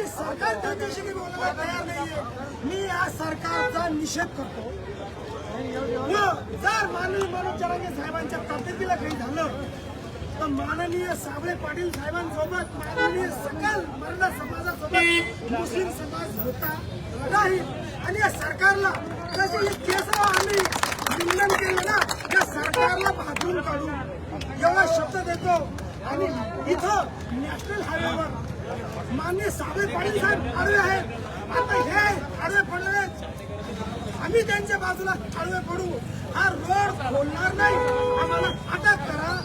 आणि सरकार त्यांच्याशी मी बोलायला तयार नाहीये. मी या सरकारचा निषेध करतो. व जर माननीय मनोज जरांगे साहेबांच्या तब्येतीला काही झालं तर माननीय साबळे पाटील साहेबांसोबत माननीय सकल मराठा समाजासोबत मुस्लिम समाज होता राहील आणि या सरकारला जशी केस आम्ही निंदन केलं ना या सरकारला भाजून काढून एवढा शब्द देतो. आणि इथं नॅशनल हायवेवर माननीय साबळे पाटील साहेब आडवे आहेत. आता हे आडवे पडले आम्ही त्यांच्या बाजूला आडवे पडू. हा रोड खोलणार नाही. आम्हाला अटक करा.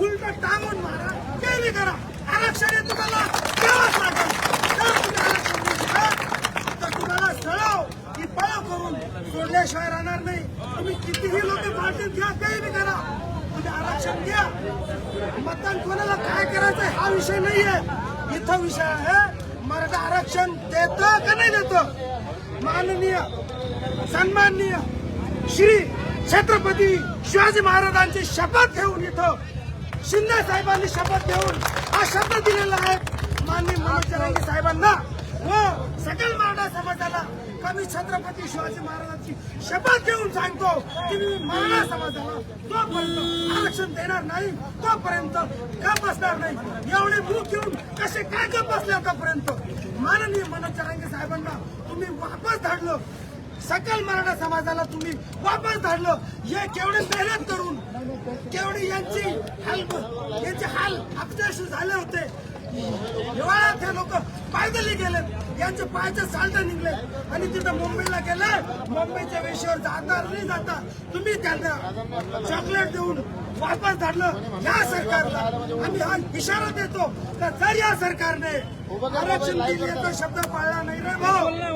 उलट टांगून मारा. काही करा. आरक्षण हे तुम्हाला. द्यावंच लागेल. जर तुम्ही आरक्षण नाही दिलं, तर तुम्हाला सळव की पळव करून सोडल्याशिवाय राहणार नाही. तुम्ही कितीही लोक पार्टीत घ्या काही नाही करा. म्हणजे आरक्षण घ्या मतदान कोणाला काय करायचं हा विषय नाहीये. इथं विषय आहे. मराठा आरक्षण देतं का नाही देतं? माननीय सन्माननीय श्री छत्रपती शिवाजी महाराजांची शपथ घेऊन इथं शिंदे साहेबांनी शपथ घेऊन हा शब्द दिलेला आहे. माननीय मनोज साहेब सकल मराठा समाजाला. कमी छत्रपती शिवाजी महाराजांची शपथ घेऊन सांगतो की मी मराठा समाजाला. तोपर्यंत आरक्षण देणार नाही तोपर्यंत का बसणार नाही? एवढे मुख घेऊन कसे काय का बसले आतापर्यंत? माननीय मनोज चरांगे साहेबांना तुम्ही वापस धाडलं. सकल मराठा समाजाला तुम्ही वापस धाडलं. हे केवढे मेहनत करून केवढे यांची हाल यांचे हाल अपयश झाले होते. पायदली गेलेत. यांचे पायचे साल्ट निघले. आणि तिथं मुंबईला गेले. मुंबईच्या वेशीवर जाता नाही जाता. तुम्ही त्यांना चॉकलेट देऊन वापस धाडलं या सरकारला आम्ही हा इशारा देतो. का जर या सरकारने आरक्षण दिले शब्द पाळला नाही रे भाऊ.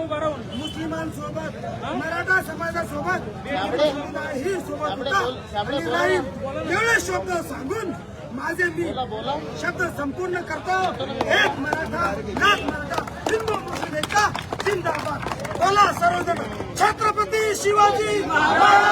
मुस्लिमांसोबत मराठा समाजासोबत ही सोबत होता. आणि राहील एवढे शब्द सांगून माझे मी शब्द संपूर्ण करतो. एक मराठा लाख मराठा हिंदू एकता जिंदाबाद. बोला सर्वजण. छत्रपती शिवाजी महाराज.